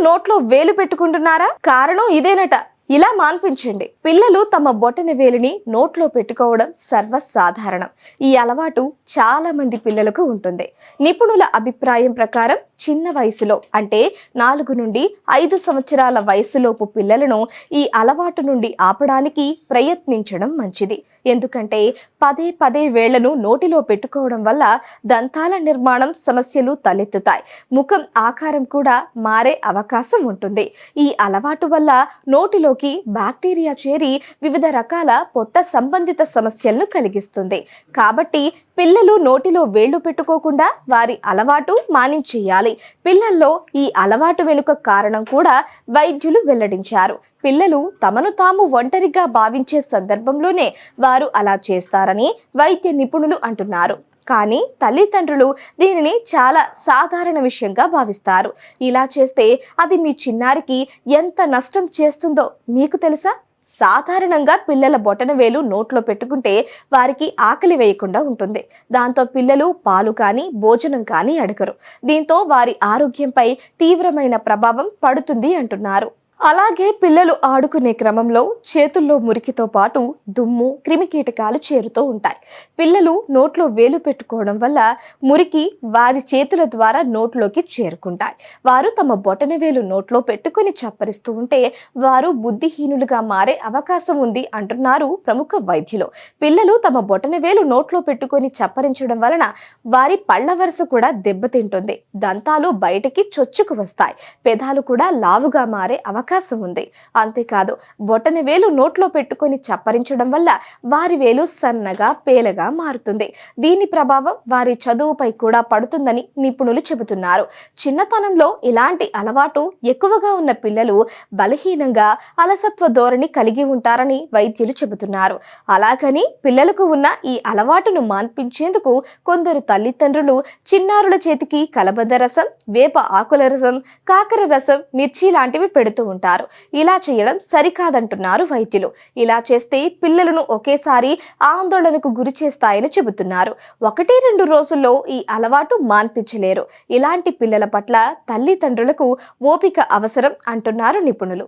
నోట్లో వేలు పెట్టుకుంటున్నారా? కారణం ఇదేనట. ఇలా మాన్పించండి. పిల్లలు తమ బొటన వేలిని నోట్లో పెట్టుకోవడం సర్వసాధారణం. ఈ అలవాటు చాలా మంది పిల్లలకు ఉంటుంది. నిపుణుల అభిప్రాయం ప్రకారం చిన్న వయసులో అంటే నాలుగు నుండి ఐదు సంవత్సరాల వయసులోపు పిల్లలను ఈ అలవాటు నుండి ఆపడానికి ప్రయత్నించడం మంచిది. ఎందుకంటే పదే పదే వేళ్ళను నోటిలో పెట్టుకోవడం వల్ల దంతాల నిర్మాణం సమస్యలు తలెత్తుతాయి. ముఖం ఆకారం కూడా మారే అవకాశం ఉంటుంది. ఈ అలవాటు వల్ల నోటిలో నోటిలోకి బ్యాక్టీరియా చేరి వివిధ రకాల పొట్ట సంబంధిత సమస్యలను కలిగిస్తుంది. కాబట్టి పిల్లలు నోటిలో వేళ్ళు పెట్టుకోకుండా వారి అలవాటు మానించేయాలి. పిల్లల్లో ఈ అలవాటు వెనుక కారణం కూడా వైద్యులు వెల్లడించారు. పిల్లలు తమను తాము ఒంటరిగా భావించే సందర్భంలోనే వారు అలా చేస్తారని వైద్య నిపుణులు అంటున్నారు. కానీ తల్లిదండ్రులు దీనిని చాలా సాధారణ విషయంగా భావిస్తారు. ఇలా చేస్తే అది మీ చిన్నారికి ఎంత నష్టం చేస్తుందో మీకు తెలుసా? సాధారణంగా పిల్లల బొటన వేలు నోట్లో పెట్టుకుంటే వారికి ఆకలి వేయకుండా ఉంటుంది. దాంతో పిల్లలు పాలు కానీ భోజనం కానీ అడగరు. దీంతో వారి ఆరోగ్యంపై తీవ్రమైన ప్రభావం పడుతుంది అంటున్నారు. అలాగే పిల్లలు ఆడుకునే క్రమంలో చేతుల్లో మురికితో పాటు దుమ్ము క్రిమికీటకాలు చేరుతూ ఉంటాయి. పిల్లలు నోట్లో వేలు పెట్టుకోవడం వల్ల మురికి వారి చేతుల ద్వారా నోట్లోకి చేరుకుంటాయి. వారు తమ బొటన వేలు నోట్లో పెట్టుకుని చప్పరిస్తూ ఉంటే వారు బుద్ధిహీనులుగా మారే అవకాశం ఉంది అంటున్నారు ప్రముఖ వైద్యులు. పిల్లలు తమ బొటన వేలు నోట్లో పెట్టుకొని చప్పరించడం వలన వారి పళ్ళ వరుస కూడా దెబ్బతింటుంది. దంతాలు బయటికి చొచ్చుకు వస్తాయి. పెదాలు కూడా లావుగా మారే అవకాశం అవకాశం ఉంది. అంతేకాదు బొటని వేలు నోట్లో పెట్టుకొని చప్పరించడం వల్ల వారి వేలు సన్నగా పేలగా మారుతుంది. దీని ప్రభావం వారి చదువుపై కూడా పడుతుందని నిపుణులు చెబుతున్నారు. చిన్నతనంలో ఇలాంటి అలవాటు ఎక్కువగా ఉన్న పిల్లలు బలహీనంగా అలసత్వ ధోరణి కలిగి ఉంటారని వైద్యులు చెబుతున్నారు. అలాగని పిల్లలకు ఉన్న ఈ అలవాటును మాన్పించేందుకు కొందరు తల్లిదండ్రులు చిన్నారుల చేతికి కలబంద రసం వేప ఆకుల రసం కాకర రసం మిర్చి లాంటివి పెడుతూ ఉంటారు. ఉంటారు ఇలా చేయడం సరికాదంటున్నారు వైద్యులు. ఇలా చేస్తే పిల్లలను ఒకేసారి ఆందోళనకు గురి చేస్తాయని చెబుతున్నారు. ఒకటి రెండు రోజుల్లో ఈ అలవాటు మాన్పించలేరు. ఇలాంటి పిల్లల పట్ల తల్లిదండ్రులకు ఓపిక అవసరం అంటున్నారు నిపుణులు.